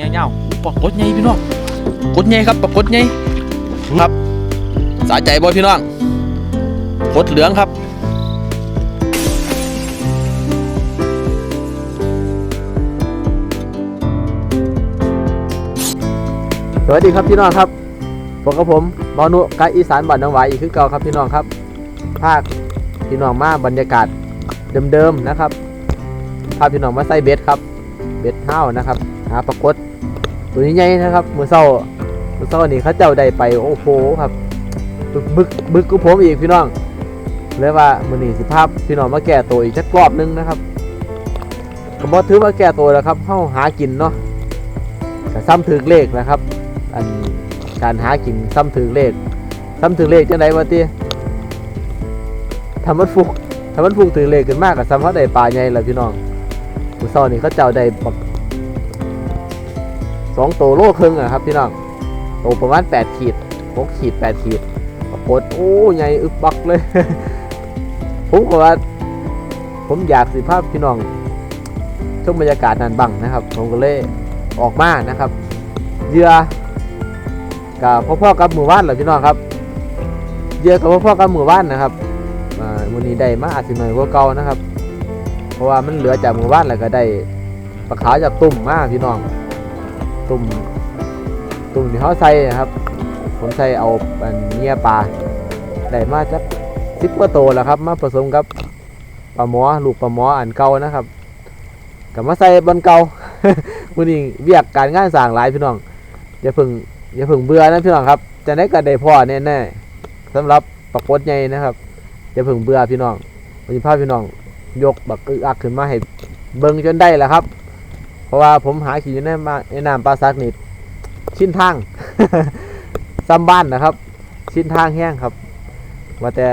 เงี้ยวๆปรากฏไงพี่น้องกฏไงครับปรากฏไงครับสาใจบ่พี่น้องกดเหลืองครับสวัสดีครับพี่น้องครับผมกับผมบอนุกายอีสานบ้านหนองหวายอีกคือเก่าครับพี่น้องครับ ภาคพี่น้องมาบรรยากาศเดิมๆนะครับพาพี่น้องมาใส่เบ็ดครับ เบ็ดเท้านะครับหาปรากฏ ตัวนี้ใหญ่นะครับมือเศร้ามือเศร้านี่เขาเจ้าได้ไปโอ้โหครับบึกบึกบึกกูผมอีกพี่น้องเลยว่ามือนี้สิภาพพี่น้องมาแก่ตัวอีกสักรอบนึงนะครับก็บอถือมาแก่ตัวแล้วครับเข้าหากินเนาะก็ซ้ำถึงเลขนะครับ อันการหากินซ้ำถึงเลขซ้ำถึงเลขจังไดวะตีทำมันฟุกทำมันฟุกถึงเลขขึ้นมากกับซ้ำเขาได้ปลาใหญ่แล้วพี่น้องผู้เศร้านี่เขาเจ้าได้ บักสองโตโลครึ่งอะครับพี่น้องโตประมาณแปดขีดหกขีดแปดขีดปรากฏโอ้ใหญ่อึบบักเลย ผมก็ว่าผมอยากสิภาพพี่น้องชมบรรยากาศนั้นบ้างนะครับ ผมก็เลยออกมานะครับเยื่อกับพ่อๆกับหมู่บ้านเหรอพี่น้องครับเยอะกับพ่อๆกับหมู่บ้านนะครับอ่าวันนี้ได้มาอาจจะหน่อยกว่าเก่านะครับ เพราะว่ามันเหลือจากหมู่บ้านแล้วก็ได้ปลาขาวจากตุ่มมาพี่น้อง ตุ่มตุ่มที่เขาใส่นะครับ ผมใส่เอาอันเนี้ยปลาได้มาจักสิบกว่าโตแล้วครับ มาผสมกับปลาหมอลูกปลาหมออันเก่านะครับกับมาใส่บนเก่าวันนี้เวียกการงานสร้างหลายพี่น้องอย่าเพิ่งอย่าเพิ่งเบื่อนะพี่น้องครับ จะได้กันได้พ่อแน่ๆสำหรับปรากฏใหญ่นะครับอย่าเพิ่งเบื่อพี่น้องวันนี้พาพี่น้องยกบักอึกอักขึ้นมาให้เบิ่งจนได้แหละครับ เพราะว่าผมหาขี่อยู่ในมาในน้ำปลาซักนิดชิ้นทางซ้ำบ้านนะครับ ชิ้นทางแห้งครับว่าแต่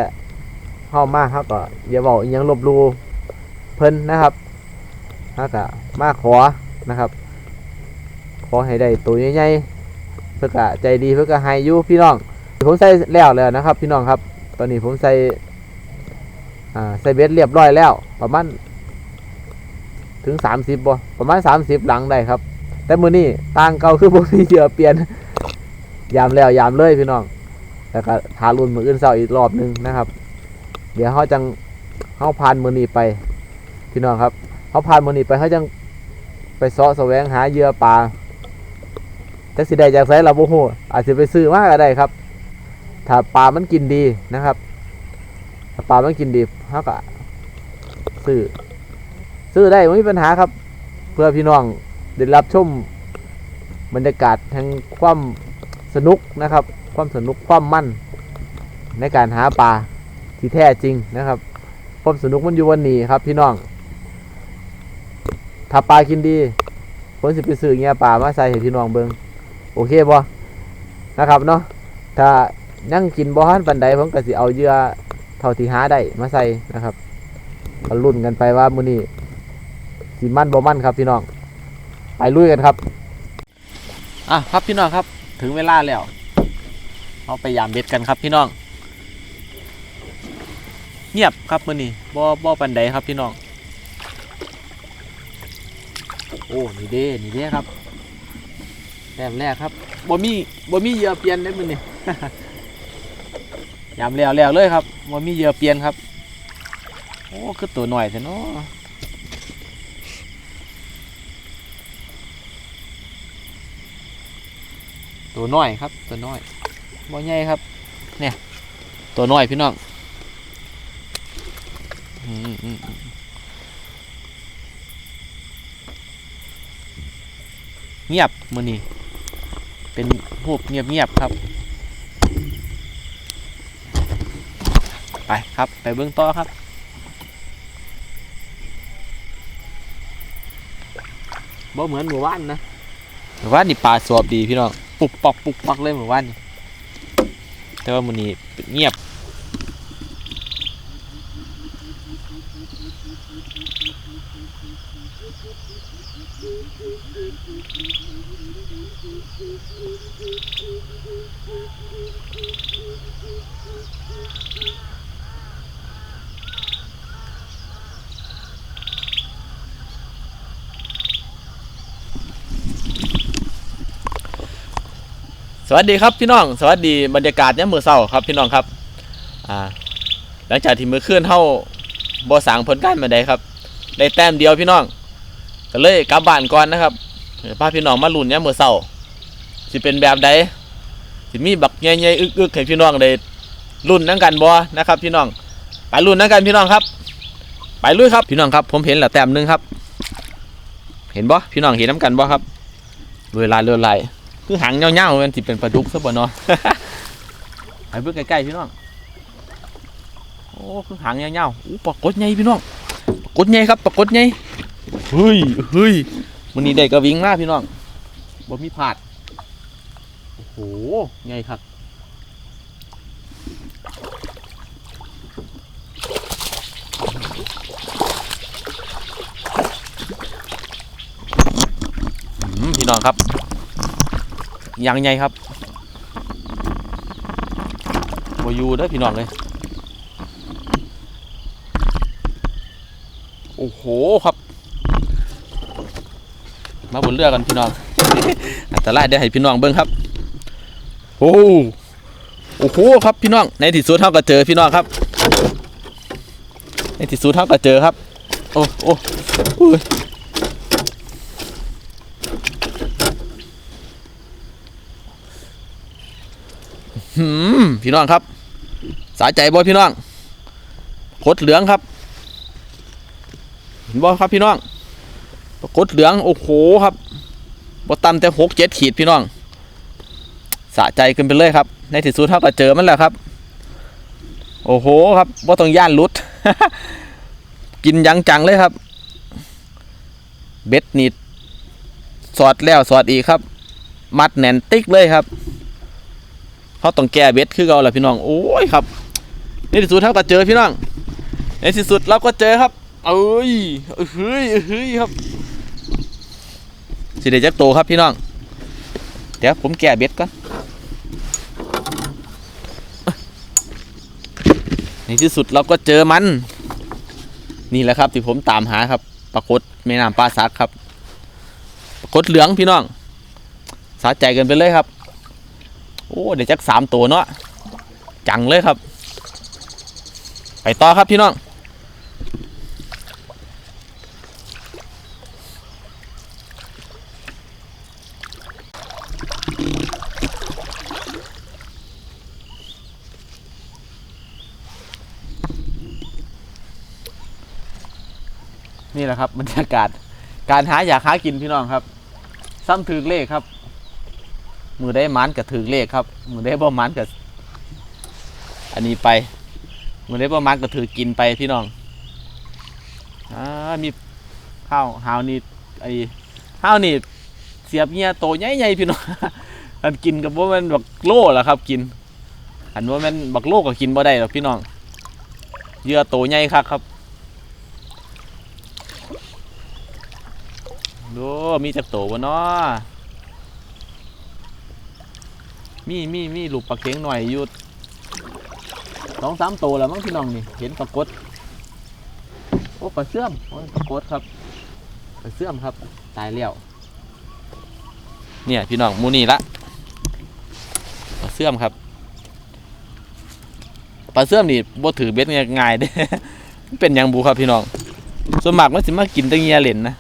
เข้ามากครับก็อย่าบอกยังลบลูเพิ่นนะครับฮักก็มากขอนะครับ ขอให้ได้ตัวใหญ่ๆเพื่อกะใจดีเพื่อกะให้ยุพี่น้องผมใส่แล้วแล้วนะครับ พี่น้องครับ ตอนนี้ผมใส่อ่าใส่เบ็ดเรียบร้อยแล้ว ประมาณ ถึงสามสิบบ่ประมาณสามสิบหลังได้ครับ แต่มือนี้ต่างเก่าคือผมมีเหยื่อเปลี่ยนยามแล้วยามเลยพี่น้องแล้วก็ทารุนมืออื่นเศร้าอีกรอบหนึงนะครับ เดี๋ยวเขาจังเขาผ่านมือนี้ไป พี่น้องครับเขาผ่านมือนี้ไปเขาจังไปเสาะแสวงหาเหยื่อปลาแต่สิได้จากไสเราโอ้โหอาจจะไปซื้อมากก็ได้ครับ ถ้าปลามันกินดีนะครับ ถ้าปลามันกินดีเขาก็ซื้อ ซื้อได้ไม่มีปัญหาครับ เพื่อพี่น้องได้รับชมบรรยากาศแห่งความสนุกนะครับ ความสนุกความมั่น ในการหาปลาที่แท้จริงนะครับความสนุกมันอยู่วันนี้ครับ พี่น้องถ้าปลากินดีผมสิไปซื้อเงี้ยปลามาใส่ให้พี่น้องเบิงโอเคบ่นะครับเนาะถ้านั่งกินบ่ฮันปันใดผมก็สิเอาเยื่อเท่าที่หาได้มาใส่นะครับก็ลุ้นกันไปว่ามื้อนี้ สิมันบ่มันครับพี่น้อง ไปลุยกันครับ อะครับพี่น้องครับ ถึงเวลาแล้วเอาไปยามเบ็ดกันครับพี่น้อง เงียบครับมื้อนี้บ่บ่ปันใดครับพี่น้อง โอ้นี่เด้นี่เด้ครับแต้มแรกครับบ่มีบ่มีเหยื่อเปลี่ยนได้มื้อนี้ยามแล้วแล้วเลยครับบ่มีเหยื่อเปลี่ยนครับ โอ้คือตัวหน่อยแท้เนาะ ตัวน้อยครับ ตัวน้อยบ่ใหญ่ครับ เนี่ย ตัวน้อยพี่น้องเงียบมือนี้เป็นหูบเงียบเงียบครับ ไปครับ ไปเบื้องต่อครับบ่เหมือนหมู่บ้านนะหมู่บ้านนี่ปลาสวบดีพี่น้อง ปุบปอกปุบปักเลยเหมือนว่านแต่ว่ามันนี่เงียบอ สวัสดีครับพี่น้อง สวัสดีบรรยากาศเนี่ยมือเศร้าครับพี่น้องครับอ่าหลังจากที่มือเคลื่อนเท่าบ่สางผลการมาได้ครับ ได้แต้มเดียวพี่น้อง ก็เลยกลับบ้านก่อนนะครับพาพี่น้องมาลุ้นเนี่ยมือเศร้าสิเป็นแบบใดสิมีบักใหญ่ๆอึกๆให้พี่น้องได้ลุ้นนั่งกันบ่นะครับ พี่น้องไปลุ้นนั่งกันพี่น้องครับ ไปลุยครับพี่น้องครับ ผมเห็นแล้วแต้มหนึงครับ เห็นบ่พี่น้องเห็นน้ำกันบ่ครับรวยลายรวยลาย คือหางเงาๆมันสิเป็นปลาดุกซะบ่เนาะไปเบิ่งใกล้ๆพี่น้องโอ้คือหางเงาๆอู้ปลากดใหญ่พี่น้องปลากดใหญ่ครับปลากดใหญ่เฮ้ยเฮ้ยมื้อนี้ได้กระวิงมากพี่น้องบ่มีพลาดโอ้โหใหญ่ครับพี่น้องครับ ยังใหญ่ครับบอยู่เด้อพี่น้องเลยโอ้โหครับ มาบนเรือกันพี่น้องอันตรายเดี๋ยวให้พี่น้องเบิ้งครับโอ้โอ้โหครับพี่น้องในที่สุดเท่าก็เจอพี่น้องครับ ในที่สุดเท่าก็เจอครับ โอ้โอ้ หืมพี่น้องครับ สาใจบ่พี่น้องโคตรเหลืองครับเห็นบ่ครับพี่น้องปรากฏเหลืองโอ้โหครับบ่ต่ำแต่หกเจ็ดขีดพี่น้อง สะใจขึ้นไปเลยครับ ในที่สุดเท่ากับเจอมันแล้วครับ โอ้โหครับบ่ต้องย่านลุด กินยังจังเลยครับ เบ็ดนิดสอดแล้วสอดอีกครับ มัดแน่นติ๊กเลยครับ เขาต้องแก้เบ็ดคือเราแหละพี่น้องโอ้ยครับในที่สุดเท่ากับเจอพี่น้องในที่สุดเราก็เจอครับเอ้ยเฮ้ยเฮ้ยครับสิเดจักโตครับพี่น้อง เดี๋ยวผมแก่เบ็ดก่อนในที่สุดเราก็เจอมัน นี่แหละครับที่ผมตามหาครับปรากฏแม่น้ำปลาซักครับปรากฏเหลืองพี่น้อง สาใจกันไปเลยครับ โอ้เดี๋ยวจักสามตัวเนาะจังเลยครับ ไปต่อครับพี่น้องนี่แหละครับบรรยากาศการหาอยากหากินพี่น้องครับ ซ้ำถือเลขครับ มือได้มันกับถือเลขครับ มือได้บ่มันกับอันนี้ไป มือได้บ่มันกับถือกินไปพี่น้องอ่ามีข้าวหาวนี่ไอ้ข้าวนี่เสียบเงี้ยโตใหญ่ๆพี่น้องอันกินกับว่ามันบักโล่ละครับกินอันว่ามันบักโล่ก็กินบ่ได้หรอกพี่น้องเยื่อโตใหญ่คักครับดูมีจักโตวะเนาะ มีมีมีลูกปลาเข็งหน่อยอยู่สองสามตัวแล้วมั้งพี่น้องนี่ เห็นปลากดโอ้ปลาเสื่อมโอ้ปลากดครับปลาเสื่อมครับ ตายแล้วเนี่ยพี่น้องมูนี่ละปลาเสื่อมครับปลาเสื่อมนี่บ่ถือเบ็ดง่ายๆเด้เป็นยังบูครับพี่น้องส่วนมากมันสิมากินแตะเงียเหล่นนะ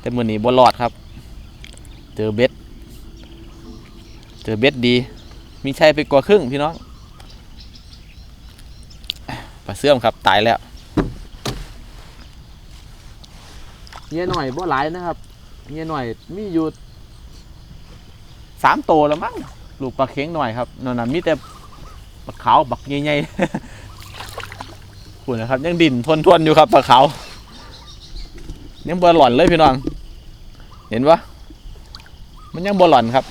แต่มือนี้บ่รอดครับ เจอเบ็ด เจอเบ็ดดี มีชัยไปกว่าครึ่งพี่น้องปลาเสื่อมครับตายแล้วเงี้ยหน่อยบ่หลายนะครับเงี้ยหน่อยมีอยู่สามโตวแล้วมั้งลูกปลาเค็งหน่อยครับนั่นน่ะมีแต่ปลาขาวบักใหญ่ๆคุณนะครับ ยังดิ่นทวนๆอยู่ครับปลาขาวยังบ่หล่อนเลยพี่น้อง เห็นปะมันยังบ่หล่อนครับ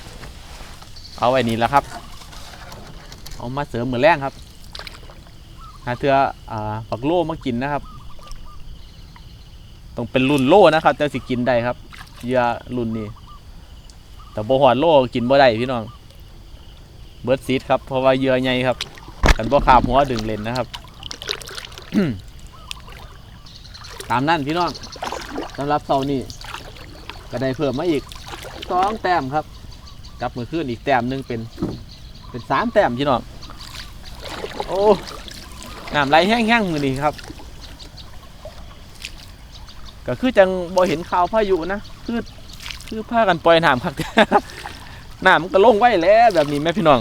เอาไว้นี่แล้วครับ เอามาเสริมเหมือนแรงครับหาเถื่ออ่าปักโล่มากินนะครับต้องเป็นรุ่นโล่นะครับจะสิกินได้ครับเหยื่อรุ่นนี้แต่บ่หอดโล่กินบ่ได้พี่น้องเบิร์ดซีดครับเพราะว่าเหยื่อใหญ่ครับกันบ่ขาบหัวดึงเลนนะครับตามนั่นพี่น้องสำหรับเสาร์นี้ก็ได้เพิ่มมาอีกสองแต้มครับ กับมือขึ้นอีกแต้มหนึ่งเป็น เป็นสามแต้มพี่น้องโอ้น้ำไหลแห้งๆมือนี้ครับ ก็คือจังบ่เห็นข่าวพายุนะคือคือพากันปล่อยน้ำครับน้ำมันก็ลงไว้แล้วแบบนี้แม่พี่น้อง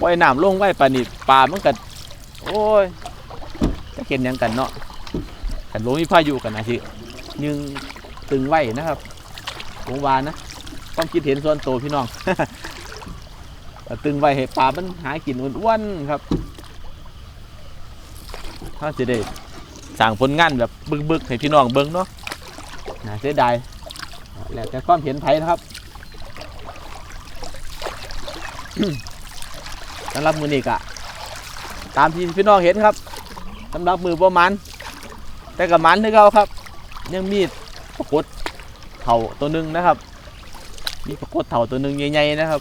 ปล่อยน้ำลงไว้ปานนี้ปลามันก็โอ้ยจะเห็นยังกันเนาะกันลงมีพายุกันนะสิยึง ตึงไว้นะครับผมว่านะความคิดเห็นส่วนตัวพี่น้องตึงไว้ให้ปลามันหากินอ้วนๆครับถ้าจะได้สั่งผลงานแบบบึกๆให้พี่น้องเบิ้งเนาะน่าเสียดายแล้วแต่ความเห็นไผนะครับสำหรับมือนี้กะตามที่พี่น้องเห็นครับสำหรับมือประมาณแต่กับมันที่เขาครับ ยังมี ปรากฏเถาตัวหนึ่งนะครับ มีปรากฏเถาตัวหนึ่งใหญ่ๆนะครับ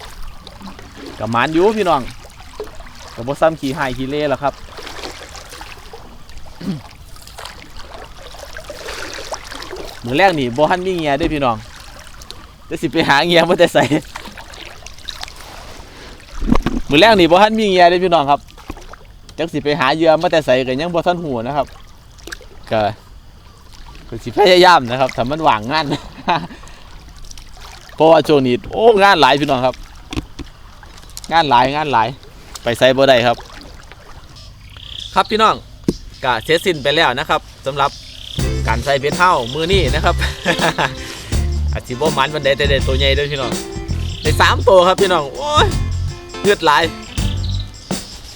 กับมันอยู่พี่น้องกับบซ้ำขี่หายขี่เล่แล้วครับมือแรกนี่บ่ทันมีเงียด้วยพี่น้องจะสิไปหาเงียมาแต่ใส่มือแรกนี่บ่ทันมีเงียด้วยพี่น้องครับจักสิไปหาเยื่อมาแต่ใส่ก็ยังบ่ทันหูนะครับก็ ก็สิพยายามนะครับถ้ามันว่างงาน เพราะว่าช่วงนี้โอ้งานหลายพี่น้องครับ งานหลายงานหลาย ไปใส่บ่ได้ครับ ครับพี่น้องก็เสร็จสิ้นไปแล้วนะครับสำหรับการใส่เบ็ดเท่ามือนี่นะครับอาจจะบ่มันมันได้แต่ได้ตัวใหญ่ด้วยพี่น้องได้สามตัวครับพี่น้องโอ้ยเลือดไหลาย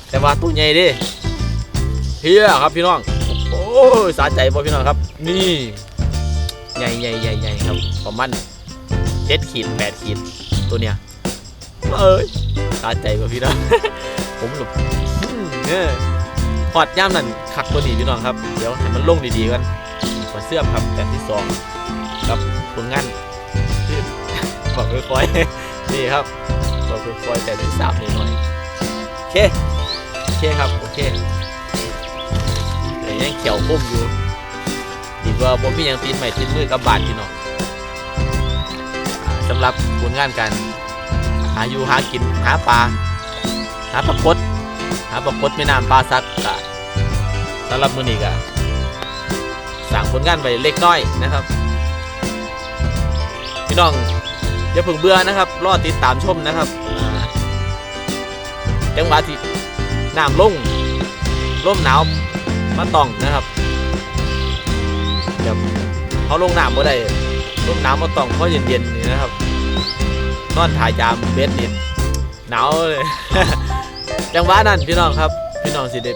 แต่ว่าตัวใหญ่ดิเฮียครับพี่น้อง ยสาใจบ่พี่น้องครับ นี่ใหญ่ใหญ่ใหญ่ใหญ่ครับประมาณเจ็ดขีดแปดขีดตัวเนี้ยเอ้ยสาใจบ่พี่น้อง ผมหลบเนี่ยพอดย่ามนั่นคักตัวนี้พี่น้องครับ เดี๋ยวให้มันลงดีๆกันหัวเสื่อมครับแต่ที่สองครับผลงานบอกค่อยๆนี่ครับบอกค่อยๆแต่ที่สามนิดหน่อยโอเคโอเคครับ โอเค ยังเขียวพุ่มอยู่ดีกว่าผมมียังตีนใหม่ตีนมือกับบาดพี่น้องสำหรับผลงานการหาอยู่หากินหาปลาหาปลากดหาปลากดไม่น้ำปลาซักกะสำหรับมือนี้กะสั่งผลงานไปเล็กน้อยนะครับ พี่น้องอย่าเพิ่งเบื่อนะครับรอติดตามชมนะครับจังหวะที่น้ำลงร่มหนาว มาตองนะครับเดี๋ยวเขาลงน้ำบ่ได้ร่มหนาวมาตองเพราะเย็นๆนี่นะครับนอนถ่ายยามเบ็ดนี่หนาวเลยจังหวะนั้นพี่น้องครับ พี่น้องสิเด็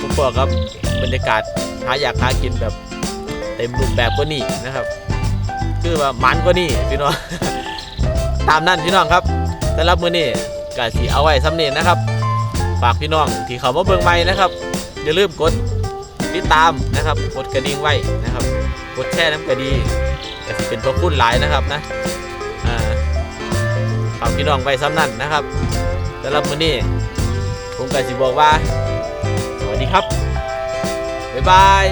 ผมบอกครับบรรยากาศหาอยากหากินแบบ เต็มรูปแบบกว่านี้นะครับ คือว่ามันกว่านี้พี่น้องตามนั่นพี่น้องครับสำหรับมื้อนี้ก็สิเอาไว้สำเนียนะครับ ฝากพี่น้องที่เขามาเบิ่งใหม่นะครับ อย่าลืมกดติดตามนะครับกดกระดิ่งไว้นะครับ กดแช่น้ำกระดีก็สิเป็นพระคุณหลายนะครับนะฝากพี่น้องไว้ซ้ำนั่นนะครับสำหรับมื้อนี้ผมก็สิบอกว่า สวัสดีครับ บ๊ายบาย